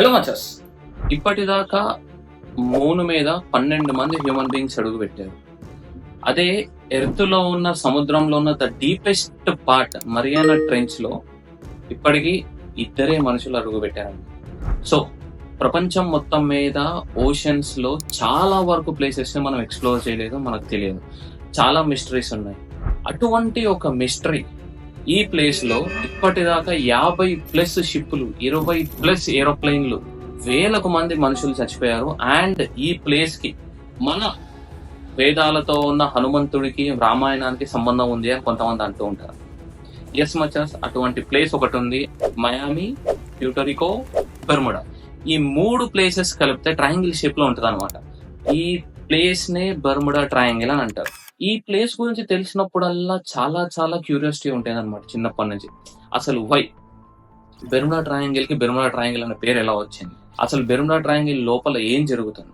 Hello మచస్ ఇప్పటిదాకా moon మీద పన్నెండు మంది హ్యూమన్ బీయింగ్స్ అడుగు పెట్టారు. అదే ఎర్త్లో ఉన్న సముద్రంలో ఉన్న ద డీపెస్ట్ పార్ట్ మరియానా ట్రెంచ్లో ఇప్పటికీ ఇద్దరే మనుషులు అడుగు పెట్టారు సో ప్రపంచం మొత్తం మీద ఓషన్స్లో చాలా వరకు ప్లేసెస్ మనం ఎక్స్ప్లోర్ చేయలేదు మనకు తెలియదు. చాలా మిస్టరీస్ ఉన్నాయి. అటువంటి ఒక మిస్టరీ ఈ ప్లేస్లో ఇప్పటిదాకా యాభై ప్లస్ షిప్పులు ఇరవై ప్లస్ ఏరోప్లేన్లు వేలకు మంది మనుషులు చచ్చిపోయారు. అండ్ ఈ ప్లేస్కి మన వేదాలతో ఉన్న హనుమంతుడికి రామాయణానికి సంబంధం ఉంది అని కొంతమంది అంటూ ఉంటారు. ఎస్ మచస్ అటువంటి ప్లేస్ ఒకటి ఉంది. మయామి ప్యూటరికో బెర్ముడా ఈ మూడు ప్లేసెస్ కలిపితే ట్రయాంగిల్ షేప్లో ఉంటది అనమాట ఈ ప్లేస్ నే బర్ముడా ట్రయాంగిల్ అని అంటారు. ఈ ప్లేస్ గురించి తెలిసినప్పుడల్లా చాలా చాలా క్యూరియాసిటీ ఉంటుంది అనమాట చిన్నప్పటి నుంచి. అసలు వై? బెర్ముడా ట్రయాంగిల్కి బెర్ముడా ట్రయాంగిల్ అనే పేరు ఎలా వచ్చింది? అసలు బెర్ముడా ట్రయాంగిల్ లోపల ఏం జరుగుతుంది?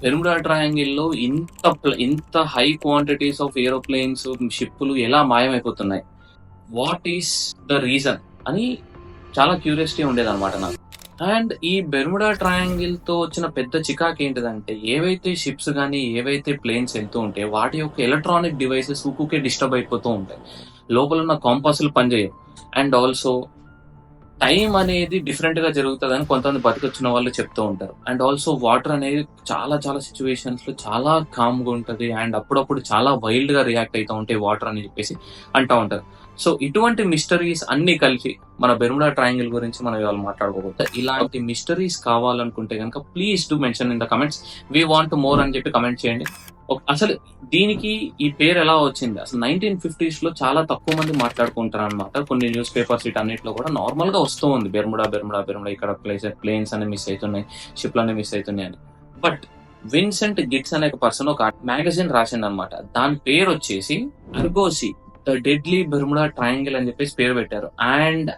బెర్ముడా ట్రయాంగిల్లో ఇంత ఇంత హై క్వాంటిటీస్ ఆఫ్ ఏరోప్లేన్స్ షిప్పులు ఎలా మాయమైపోతున్నాయి? What is the reason? అని చాలా క్యూరియాసిటీ ఉండేది అనమాట నాకు. అండ్ ఈ బెర్ముడా ట్రయాంగిల్తో వచ్చిన పెద్ద చికాక్ ఏంటిదంటే ఏవైతే షిప్స్ కానీ ఏవైతే ప్లేన్స్ వెళ్తూ ఉంటే వాటి యొక్క ఎలక్ట్రానిక్ డివైసెస్ ఊకే డిస్టర్బ్ అయిపోతూ ఉంటాయి. లోపల ఉన్న కాంపాసులు పనిచేయవు. అండ్ ఆల్సో టైం అనేది డిఫరెంట్గా జరుగుతుంది అని కొంతమంది బతికొచ్చిన వాళ్ళు చెప్తూ ఉంటారు. అండ్ ఆల్సో వాటర్ అనేది చాలా చాలా సిచ్యువేషన్స్లో చాలా కామ్గా అండ్ అప్పుడప్పుడు చాలా వైల్డ్గా రియాక్ట్ అవుతూ ఉంటాయి వాటర్ అని చెప్పేసి అంటూ ఉంటారు. సో ఇటువంటి మిస్టరీస్ అన్ని కలిసి మన బెర్ముడా ట్రయాంగిల్ గురించి మనం ఇవాళ మాట్లాడుకోబోతే ఇలాంటి మిస్టరీస్ కావాలనుకుంటే కనుక please to mention in the comments we want more అని చెప్పి కమెంట్ చేయండి. అసలు దీనికి ఈ పేరు ఎలా వచ్చింది? అసలు నైన్టీన్ ఫిఫ్టీస్లో చాలా తక్కువ మంది మాట్లాడుకుంటారు అనమాట కొన్ని న్యూస్ పేపర్స్ వీటన్నిటిలో కూడా నార్మల్గా వస్తూ ఉంది. బెర్ముడా బెర్ముడా బెర్ముడా ఇక్కడ ప్లేస్ ప్లేన్స్ అని మిస్ అవుతున్నాయి షిప్లు అనేవి మిస్ అవుతున్నాయి అని. బట్ విన్సెంట్ గిట్స్ అనే ఒక పర్సన్ ఒక మ్యాగజైన్ రాసింది అనమాట దాని పేరు వచ్చేసి అర్గోసి డెడ్లీ బెర్ముడా ట్రయాంగిల్ అని చెప్పేసి పేరు పెట్టారు. అండ్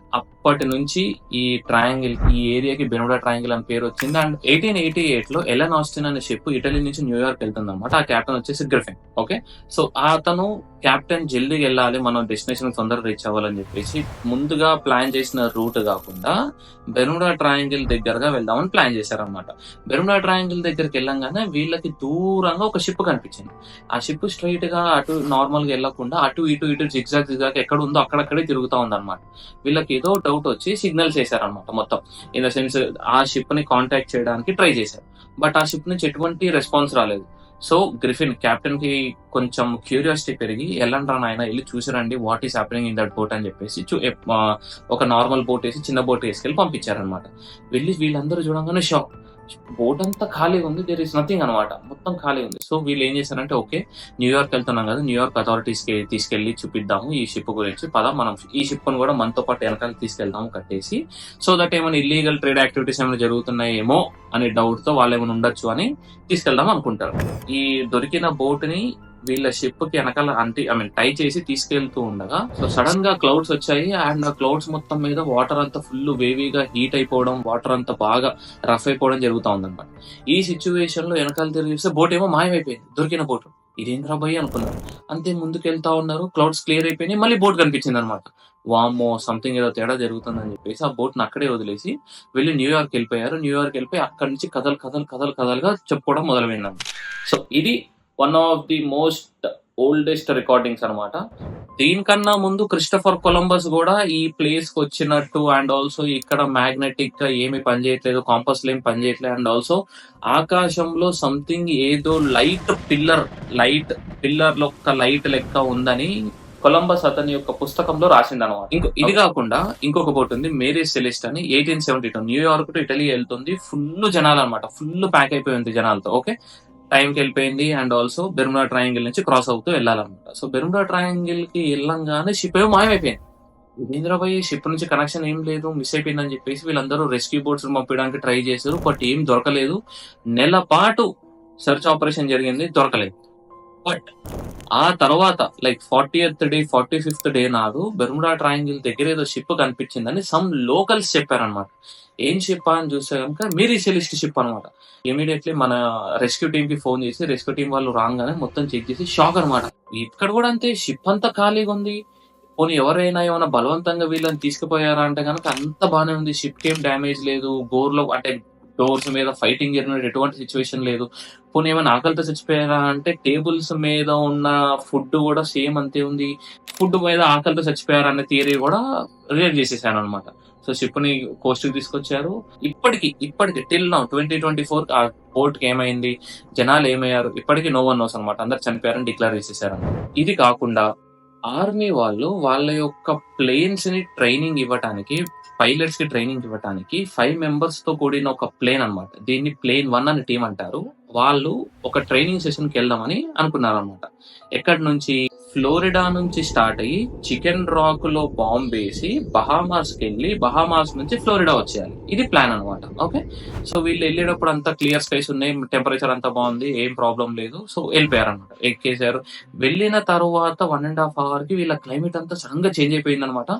అప్పటి నుంచి ఈ ట్రయాంగిల్ ఈ ఏరియాకి బెనోడా ట్రయాంగిల్ అని పేరు వచ్చింది. అండ్ ఎయిటీన్ ఎయిటీ ఎయిట్లో ఎలన్ ఆస్టిన్ అనే షిప్ ఇటలీ నుంచి న్యూయార్క్ వెళ్తుంది అనమాట ఆ క్యాప్టెన్ వచ్చేసి గ్రిఫిన్. ఓకే? సో అతను కెప్టెన్ జల్దీ వెళ్ళాలి మనం డెస్టినేషన్ తొందరగా రీచ్ అవ్వాలని చెప్పేసి ముందుగా ప్లాన్ చేసిన రూట్ కాకుండా బెర్ముడా ట్రయాంగిల్ దగ్గరగా వెళ్దామని ప్లాన్ చేశారనమాట బెర్ముడా ట్రయాంగిల్ దగ్గరికి వెళ్ళంగానే వీళ్ళకి దూరంగా ఒక షిప్ కనిపించింది. ఆ షిప్ స్ట్రైట్గా అటు నార్మల్గా వెళ్ళకుండా అటు ఇటు ఇటు జిగ్జాగ్ జిగ్జాగ్ ఎక్కడ ఉందో అక్కడక్కడే తిరుగుతా ఉంది వీళ్ళకి ఏదో అవుట్ వచ్చి సిగ్నల్స్ చేశారనమాట మొత్తం. ఇన్ ద సెన్స్ ఆ షిప్ని కాంటాక్ట్ చేయడానికి ట్రై చేశారు. బట్ ఆ షిప్ నుంచి ఎటువంటి రెస్పాన్స్ రాలేదు. సో గ్రిఫిన్ కెప్టెన్కి కొంచెం క్యూరియాసిటీ పెరిగి వెళ్ళండి రా నాయన వెళ్ళి చూసిరండి what is happening in that boat అని చెప్పేసి చూ- ఒక నార్మల్ బోట్ వేసి చిన్న బోట్ వేసుకెళ్ళి పంపించారనమాట వెళ్ళి వీళ్ళందరూ చూడంగానే షాక్ బోట్ అంతా ఖాళీ ఉంది దేర్ ఇస్ నథింగ్ అనమాట మొత్తం ఖాళీ ఉంది. సో వీళ్ళు ఏం చేశారంటే ఓకే న్యూయార్క్ వెళ్తున్నాం కదా న్యూయార్క్ అథారిటీస్కి తీసుకెళ్ళి చూపిద్దాము ఈ షిప్ గురించి. పద మనం ఈ షిప్ని కూడా మనతో పాటు వెనకాల తీసుకెళ్దాము కట్టేసి. సో దట్ ఏమైనా ఇల్లీగల్ ట్రేడ్ యాక్టివిటీస్ ఏమైనా జరుగుతున్నాయేమో అనే డౌట్తో వాళ్ళు ఏమైనా ఉండొచ్చు అని తీసుకెళ్దాం అనుకుంటారు. ఈ దొరికిన బోట్ని వీళ్ళ షిప్కి వెనకాల అంటి ఐ మీన్ టై చేసి తీసుకెళ్తూ ఉండగా సో సడన్గా క్లౌడ్స్ వచ్చాయి అండ్ ఆ క్లౌడ్స్ మొత్తం మీద వాటర్ అంతా ఫుల్ వేవీగా హీట్ అయిపోవడం వాటర్ అంతా బాగా రఫ్ అయిపోవడం జరుగుతా ఉందన్నమాట. ఈ సిచ్యువేషన్లో వెనకాల తిరిగి చూస్తే బోట్ ఏమో మాయమైపోయింది దొరికిన బోట్ ఇదేంద్రా భయ్ అనుకున్నారు. అంతే ముందుకు వెళ్తా ఉన్నారు క్లౌడ్స్ క్లియర్ అయిపోయినాయి మళ్ళీ బోట్ కనిపించింది అనమాట వామో సంథింగ్ ఏదో తేడా జరుగుతుందని చెప్పేసి ఆ బోట్ని అక్కడే వదిలేసి వెళ్ళి న్యూయార్క్ వెళ్ళిపోయారు. న్యూయార్క్ వెళ్ళిపోయి అక్కడి నుంచి కథలు కథలు కథలు కథలుగా చెప్పుకోవడం మొదలైందన్నమాట సో ఇది one of the most oldest recordings అన్నమాట. దీనికన్నా ముందు క్రిస్టఫర్ కొలంబస్ కూడా ఈ ప్లేస్కి వచ్చినట్టు అండ్ ఆల్సో ఇక్కడ మ్యాగ్నెటిక్గా ఏమి పనిచేయట్లేదు కాంపస్ ఏం పనిచేయట్లేదు అండ్ ఆల్సో ఆకాశంలో సంథింగ్ ఏదో లైట్ పిల్లర్ లైట్ పిల్లర్ లొక్క లైట్ లెక్క ఉందని కొలంబస్ అతని యొక్క పుస్తకంలో రాసింది అనమాట ఇంకో ఇది కాకుండా ఇంకొక బోట్ ఉంది మేరీ సెలిస్ట్ అని eighteen seventy two New York to Italy వెళ్తుంది ఫుల్ జనాలు అనమాట ఫుల్ ప్యాక్ అయిపోయి ఉంది జనాలతో ఓకే టైంకి వెళ్ళిపోయింది అండ్ ఆల్సో బెర్ముడా ట్రయాంగిల్ నుంచి క్రాస్ అవుతూ వెళ్ళాలన్నమాట. సో బెర్ముడా ట్రయాంగిల్కి వెళ్ళంగానే షిప్ ఏమో మాయమైపోయింది. ఇంద్రబాయి షిప్ నుంచి కనెక్షన్ ఏం లేదు మిస్ అయిపోయిందని చెప్పేసి వీళ్ళందరూ రెస్క్యూ బోట్స్ పంపించడానికి ట్రై చేశారు బట్ ఏం దొరకలేదు. నెల పాటు సెర్చ్ ఆపరేషన్ జరిగింది దొరకలేదు. బట్ ఆ తర్వాత like fortieth day forty fifth day నాడు బెర్ముడా ట్రయాంగిల్ దగ్గర ఏదో షిప్ కనిపించిందని సమ్ లోకల్స్ చెప్పారనమాట ఏం షిప్ అని చూస్తే కనుక మీరీ సెలిస్ట్ షిప్ అనమాట ఇమీడియట్లీ మన రెస్క్యూ టీమ్కి ఫోన్ చేసి రెస్క్యూ టీం వాళ్ళు రాగానే మొత్తం చెక్ చేసి షాక్ అనమాట ఇక్కడ కూడా అంతే షిప్ అంతా ఖాళీగా ఉంది. పోనీ ఎవరైనా ఏమైనా బలవంతంగా వీళ్ళని తీసుకుపోయారా అంటే కనుక అంత బానే ఉంది. షిప్ ఏం డ్యామేజ్ లేదు. గోర్లో అంటే డోర్స్ మీద ఫైటింగ్ జరిగినట్టు ఎటువంటి సిచ్యువేషన్ లేదు. పోనీ ఏమైనా ఆకలితో చచ్చిపోయారా అంటే టేబుల్స్ మీద ఉన్న ఫుడ్ కూడా సేమ్ అంతే ఉంది. ఫుడ్ మీద ఆకలితో చచ్చిపోయారా అనే థియరీ కూడా రిలేట్ చేసేసాను అనమాట సో షిప్ని కోస్ట్కి తీసుకొచ్చారు. ఇప్పటికి ఇప్పటికి till now twenty twenty four ఆ పోర్ట్కి ఏమైంది? జనాలు ఏమయ్యారు? ఇప్పటికీ నో వన్ నోస్ అనమాట అందరు చనిపోయారని డిక్లేర్ చేసేసారు ఇది కాకుండా ఆర్మీ వాళ్ళు వాళ్ళ యొక్క ప్లేన్స్ని ట్రైనింగ్ ఇవ్వటానికి పైలట్స్కి ట్రైనింగ్ ఇవ్వటానికి ఫైవ్ మెంబర్స్తో కూడిన ఒక ప్లేన్ అన్నమాట. దీన్ని ప్లేన్ వన్ అని టీం అంటారు. వాళ్ళు ఒక ట్రైనింగ్ సెషన్కి వెళ్దామని అనుకున్నారు అనమాట ఎక్కడి నుంచి ఫ్లోరిడా నుంచి స్టార్ట్ అయ్యి చికెన్ రాక్లో బాంబ్ వేసి బహామాస్కి వెళ్ళి బహామాస్ నుంచి ఫ్లోరిడా వచ్చేయాలి. ఇది ప్లాన్ అనమాట ఓకే? సో వీళ్ళు వెళ్ళేటప్పుడు అంతా క్లియర్ స్పేస్ ఉన్నాయి. టెంపరేచర్ అంతా బాగుంది. ఏం ప్రాబ్లం లేదు. సో వెళ్ళిపోయారు అనమాట ఎక్కేసారు వెళ్ళిన తర్వాత వన్ అండ్ హాఫ్ అవర్కి వీళ్ళ క్లైమేట్ అంతా సడన్గా చేంజ్ అయిపోయింది అనమాట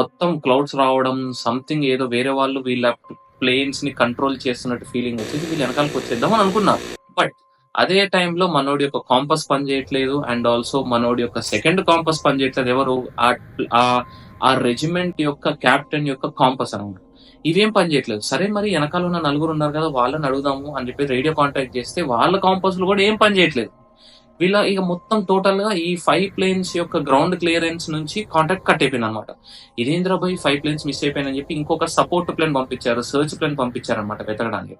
మొత్తం క్లౌడ్స్ రావడం సంథింగ్ ఏదో వేరే వాళ్ళు వీళ్ళ ప్లేన్స్ని కంట్రోల్ చేస్తున్నట్టు ఫీలింగ్ వచ్చేసి వీళ్ళు వెనకాలకు వచ్చేద్దాం అని అనుకున్నారు. బట్ అదే టైంలో మనోడి యొక్క కాంపస్ పని చేయట్లేదు అండ్ ఆల్సో మనోడి యొక్క సెకండ్ కాంపస్ పని చేయట్లేదు ఎవరు? ఆ- ఆ- రెజిమెంట్ యొక్క క్యాప్టెన్ యొక్క కాంపస్ అనమాట. ఇవేం పని చేయట్లేదు సరే మరి వెనకాల ఉన్న నలుగురు ఉన్నారు కదా వాళ్ళని అడుగుదాము అని చెప్పి రేడియో కాంటాక్ట్ చేస్తే వాళ్ళ కాంపస్లు కూడా ఏం పని చేయట్లేదు వీళ్ళ ఇక మొత్తం టోటల్గా ఈ ఫైవ్ ప్లేన్స్ యొక్క గ్రౌండ్ క్లియరెన్స్ నుంచి కాంటాక్ట్ కట్ అయిపోయింది అనమాట. ఇదేంద్ర బాయ్ ఫైవ్ ప్లేన్స్ మిస్ అయిపోయినని చెప్పి ఇంకొక సపోర్ట్ ప్లేన్ పంపించారు సర్చ్ ప్లేన్ పంపించారు అనమాట వెతకడానికి.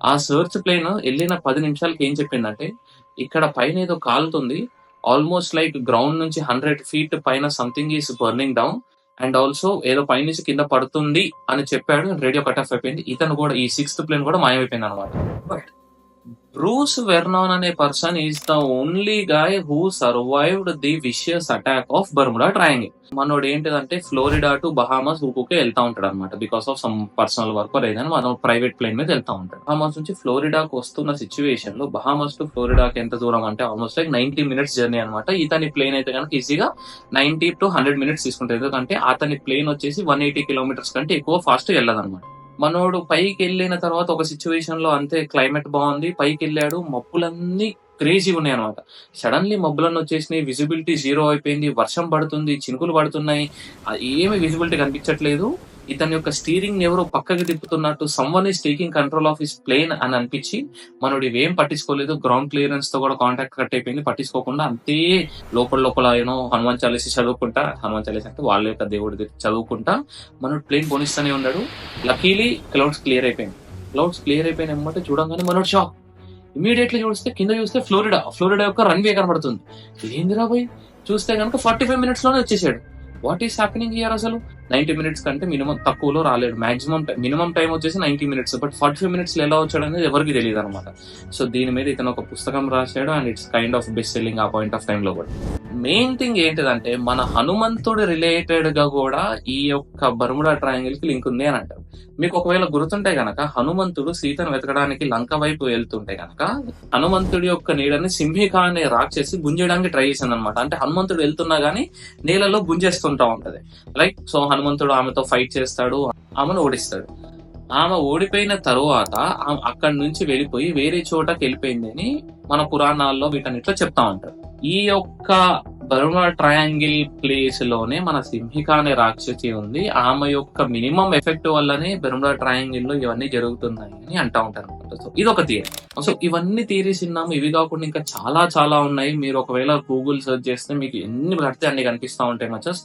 ఆ సర్చ్ ప్లేన్ వెళ్ళిన పది నిమిషాలకి ఏం చెప్పిందంటే ఇక్కడ పైన ఏదో కాలుతుంది ఆల్మోస్ట్ లైక్ గ్రౌండ్ నుంచి హండ్రెడ్ ఫీట్ పైన something is burning down and also ఏదో పైనుంచి కింద పడుతుంది అని చెప్పాడు రేడియో కట్ ఆఫ్ అయిపోయింది. ఇతను కూడా ఈ సిక్స్త్ ప్లేన్ కూడా మాయమైపోయింది అనమాట బట్ బ్రూస్ వెర్నాన్ అనే person is the only guy who survived the vicious attack of Bermuda triangle మనోడు ఏంటిదంటే ఫ్లోరిడా టు బహామాస్ ఊకే వెళ్తా ఉంటాడు అనమాట because of some personal work ఏదైనా మనం ప్రైవేట్ ప్లేన్ మీద వెళ్తా ఉంటాడు. బహామాస్ నుంచి ఫ్లోరిడాకు వస్తున్న సిచ్యువేషన్లో బహామాస్ టు ఫ్లోరిడాకి ఎంత దూరం అంటే almost like ninety minutes journey అనమాట ఇతని ప్లేన్ అయితే కనుక ఈజీగా నైన్టీ టు హండ్రెడ్ మినిట్స్ తీసుకుంటారు ఎందుకంటే అతని ప్లేన్ వచ్చేసి వన్ ఎయిటీ కిలోమీటర్స్ కంటే ఎక్కువ ఫాస్ట్ వెళ్ళదన్నమాట. మనోడు పైకి వెళ్ళిన తర్వాత ఒక సిచ్యువేషన్లో అంతే క్లైమేట్ బాగుంది. పైకి వెళ్ళాడు మబ్బులన్నీ క్రేజీ ఉన్నాయి అనమాట సడన్లీ మబ్బులన్నీ వచ్చేసినాయి. విజిబిలిటీ జీరో అయిపోయింది. వర్షం పడుతుంది. చినుకులు పడుతున్నాయి. ఏమి విజిబిలిటీ కనిపించట్లేదు. ఇతని యొక్క స్టీరింగ్ ఎవరో పక్కకి తిప్పుతున్నట్టు someone is taking control of his plane అని అనిపించి మనోడు ఇవేం పట్టించుకోలేదు. గ్రౌండ్ క్లియరెన్స్తో కూడా కాంటాక్ట్ కట్ అయిపోయింది. పట్టించుకోకుండా అంతే లోపల లోపల ఏమో హనుమాన్ చాలీసి చదువుకుంటా హనుమాన్ చాలీసి అంటే వాళ్ళ యొక్క దేవుడి చదువుకుంటా మనోడు ప్లేన్ కొనిస్తూనే ఉన్నాడు. లకీలీ క్లౌడ్స్ క్లియర్ అయిపోయింది. క్లౌడ్స్ క్లియర్ అయిపోయిన ఎమ్మటే చూడంగానే మనోడు షాక్ ఇమీడియట్లీ చూస్తే కింద చూస్తే ఫ్లోరిడా. ఫ్లోరిడా యొక్క రన్వే కనబడుతుంది. ఏంది రాబోయ్ చూస్తే కనుక ఫార్టీ ఫైవ్ మినిట్స్లోనే వచ్చేసాడు. వాట్ ఈస్ హ్యాపెనింగ్ ఇయర్ అసలు? నైన్టీ మినిట్స్ కంటే మినిమం తక్కువలో రాలేడు. మాక్సిమం మినిమం టైం వచ్చేసి ninety minutes but forty five minutes ఎలా వచ్చాడు అనేది ఎవరికి తెలియదు అనమాట సో దీని మీద ఇతను ఒక పుస్తకం రాశాడు and it's kind of best selling ఆ పాయింట్ ఆఫ్ టైమ్లో కూడా. మెయిన్ థింగ్ ఏంటిదంటే మన హనుమంతుడు రిలేటెడ్గా కూడా ఈ యొక్క బర్ముడా ట్రయాంగిల్కి లింక్ ఉంది అని అంటారు. మీకు ఒకవేళ గుర్తుంటే గనక హనుమంతుడు సీతను వెతకడానికి లంక వైపు వెళ్తుంటే గనక హనుమంతుడి యొక్క నీడని సింహిక అనే రాక్షసి గుంజేయడానికి ట్రై చేసింది అనమాట అంటే హనుమంతుడు వెళ్తున్నా గానీ నీళ్ళలో గుంజేస్తుంటా ఉంటది. లైక్ సో హనుమంతుడు ఆమెతో ఫైట్ చేస్తాడు ఆమెను ఓడిస్తాడు. ఆమె ఓడిపోయిన తరువాత అక్కడి నుంచి వెళ్ళిపోయి వేరే చోటకి వెళ్ళిపోయింది అని మన పురాణాల్లో వీటన్నిట్లో చెప్తా ఉంటారు. ఈ యొక్క బర్మా ట్రయాంగిల్ ప్లేస్లోనే మన సింహిక అనే రాక్షసి ఉంది. ఆమె యొక్క మినిమం ఎఫెక్ట్ వల్లనే బెర్ముడా ట్రయాంగిల్లో ఇవన్నీ జరుగుతున్నాయి అని అంటా ఉంటారు అనమాట. సో ఇది ఒక థియరీ సో ఇవన్నీ థియరీస్ విన్నాము. ఇవి కాకుండా ఇంకా చాలా చాలా ఉన్నాయి. మీరు ఒకవేళ గూగుల్ సెర్చ్ చేస్తే మీకు ఎన్ని పడితే అన్ని కనిపిస్తా ఉంటాయి మచస్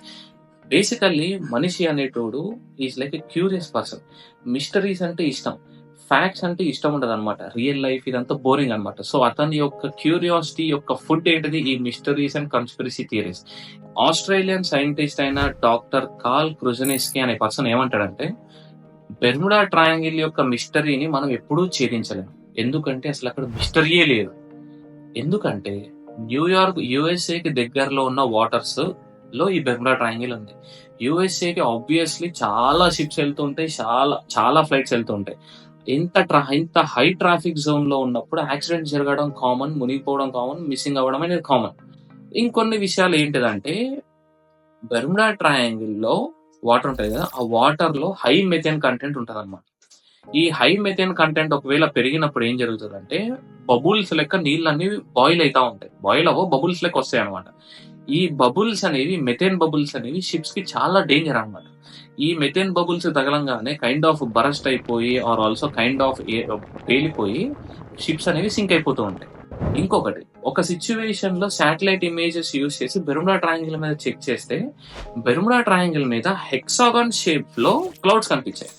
బేసికల్లీ మనిషి అనేటోడు is like a curious person mysteries అంటే ఇష్టం. ఫ్యాక్ట్స్ అంటే ఇష్టం ఉండదు అనమాట రియల్ లైఫ్ ఇదంతా బోరింగ్ అనమాట సో అతని యొక్క క్యూరియాసిటీ యొక్క ఫుడ్ ఏంటిది? ఈ mysteries and conspiracy theories Australian scientist అయిన డాక్టర్ కాల్ క్రుజనిస్కి అనే పర్సన్ ఏమంటాడంటే బెర్ముడా ట్రయాంగిల్ యొక్క మిస్టరీని మనం ఎప్పుడూ ఛేదించలేము ఎందుకంటే అసలు అక్కడ మిస్టరీయే లేదు. ఎందుకంటే న్యూయార్క్ యుఎస్ఏకి దగ్గరలో ఉన్న వాటర్స్లో ఈ బెర్ముడా ట్రయాంగిల్ ఉంది. యుఎస్ఏకి ఆబ్వియస్లీ చాలా షిప్స్ వెళ్తుంటాయి చాలా చాలా ఫ్లైట్స్ వెళ్తుంటాయి ఇంత ట్రా ఇంత హై ట్రాఫిక్ జోన్లో ఉన్నప్పుడు యాక్సిడెంట్ జరగడం కామన్ మునిగిపోవడం కామన్ మిస్సింగ్ అవ్వడం అనేది కామన్ ఇంకొన్ని విషయాలు ఏంటిదంటే బెర్ముడా ట్రయాంగిల్లో వాటర్ ఉంటుంది కదా ఆ వాటర్లో హై మెథేన్ కంటెంట్ ఉంటుంది అనమాట ఈ హై మెథేన్ కంటెంట్ ఒకవేళ పెరిగినప్పుడు ఏం జరుగుతుందంటే బబుల్స్ లెక్క నీళ్ళన్నీ బాయిల్ అవుతా ఉంటాయి. బాయిల్ అవ్వ బబుల్స్ లెక్క వస్తాయి అనమాట ఈ బబుల్స్ అనేవి మెథేన్ బబుల్స్ అనేవి షిప్స్కి చాలా డేంజర్ అనమాట ఈ మెథేన్ బబుల్స్ తగలంగానే కైండ్ ఆఫ్ బరస్ట్ అయిపోయి ఆర్ ఆల్సో కైండ్ ఆఫ్ పేలిపోయి షిప్స్ అనేవి సింక్ అయిపోతూ ఉంటాయి. ఇంకొకటి ఒక సిచ్యువేషన్లో శాటిలైట్ ఇమేజెస్ యూజ్ చేసి బెరుముడా ట్రయాంగిల్ మీద చెక్ చేస్తే బెరుముడా ట్రయాంగిల్ మీద హెక్సాగాన్ షేప్లో క్లౌడ్స్ కనిపించాయి.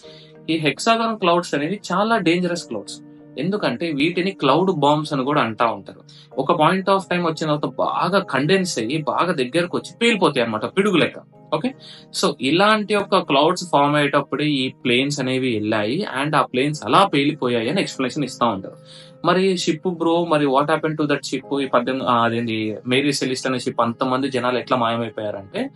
ఈ హెక్సాగాన్ క్లౌడ్స్ అనేవి చాలా డేంజరస్ క్లౌడ్స్ ఎందుకంటే వీటిని క్లౌడ్ బాంబ్స్ అని కూడా అంటా ఉంటారు. ఒక పాయింట్ ఆఫ్ టైం వచ్చిన తర్వాత బాగా కండెన్స్ అయ్యి బాగా దగ్గరకు వచ్చి పేలిపోతాయి అనమాట పిడుగు లెక్క ఓకే? సో ఇలాంటి ఒక క్లౌడ్స్ ఫామ్ అయ్యేటప్పుడు ఈ ప్లేన్స్ అనేవి వెళ్ళాయి అండ్ ఆ ప్లేన్స్ అలా పేలిపోయాయి అని ఎక్స్ప్లెనేషన్ ఇస్తా ఉంటారు. మరి షిప్ బ్రో మరి what happen to that ship ఈ పద్దెనిమిది అదేంటి మేరీ సెలిస్ట్ అనే షిప్ అంతమంది జనాలు ఎట్లా మాయమైపోయారంటే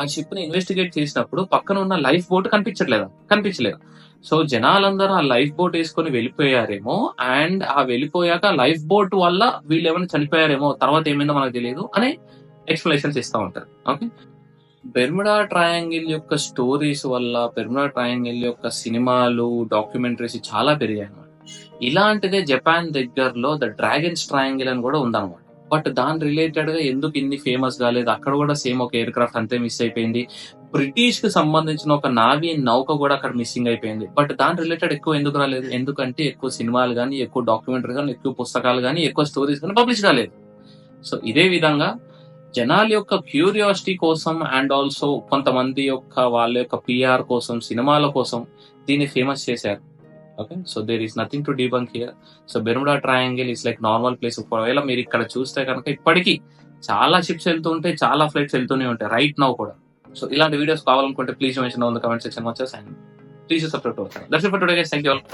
ఆ షిప్ని ఇన్వెస్టిగేట్ చేసినప్పుడు పక్కన ఉన్న లైఫ్ బోట్ కనిపించట్లేదు? కనిపించలేదు. సో జనాలందరూ ఆ లైఫ్ బోట్ వేసుకొని వెళ్ళిపోయారేమో అండ్ ఆ వెళ్ళిపోయాక లైఫ్ బోట్ వల్ల వీళ్ళు ఏమైనా చనిపోయారేమో తర్వాత ఏమైందో మనకు తెలియదు అని ఎక్స్ప్లెనేషన్స్ ఇస్తూ ఉంటారు. ఓకే బెర్ముడా ట్రయాంగిల్ యొక్క స్టోరీస్ వల్ల బెర్ముడా ట్రయాంగిల్ యొక్క సినిమాలు డాక్యుమెంటరీస్ చాలా పెరిగాయి అనమాట ఇలాంటిదే జపాన్ దగ్గరలో ద డ్రాగన్స్ ట్రయాంగిల్ అని కూడా ఉందన్నమాట. బట్ దాని రిలేటెడ్గా ఎందుకు ఇన్ని ఫేమస్ కాలేదు? అక్కడ కూడా సేమ్ ఒక ఎయిర్ క్రాఫ్ట్ అంతే మిస్ అయిపోయింది. బ్రిటిష్కి సంబంధించిన ఒక నావీ నౌక కూడా అక్కడ మిస్సింగ్ అయిపోయింది. బట్ దాని రిలేటెడ్ ఎక్కువ ఎందుకు రాలేదు? ఎందుకంటే ఎక్కువ సినిమాలు కానీ ఎక్కువ డాక్యుమెంటరీ కానీ ఎక్కువ పుస్తకాలు కానీ ఎక్కువ స్టోరీస్ కానీ పబ్లిష్ కాలేదు. సో ఇదే విధంగా జనాల యొక్క క్యూరియాసిటీ కోసం అండ్ ఆల్సో కొంతమంది యొక్క వాళ్ళ యొక్క పిఆర్ కోసం సినిమాల కోసం దీన్ని ఫేమస్ చేశారు. Okay so there is nothing to debunk here so Bermuda Triangle is like normal place ఒకవేళ మీరు ఇక్కడ చూస్తే కనుక ఇప్పటికీ చాలా షిప్స్ వెళ్తూ ఉంటాయి చాలా ఫ్లైట్స్ వెళ్తూనే ఉంటాయి రైట్ నౌ కూడా. సో ఇలాంటి వీడియోస్ కావాలనుకుంటే ప్లీజ్ మెన్షన్ ఉంది కమెంట్ సెక్షన్ వచ్చేసి and please subscribe to that's today thank you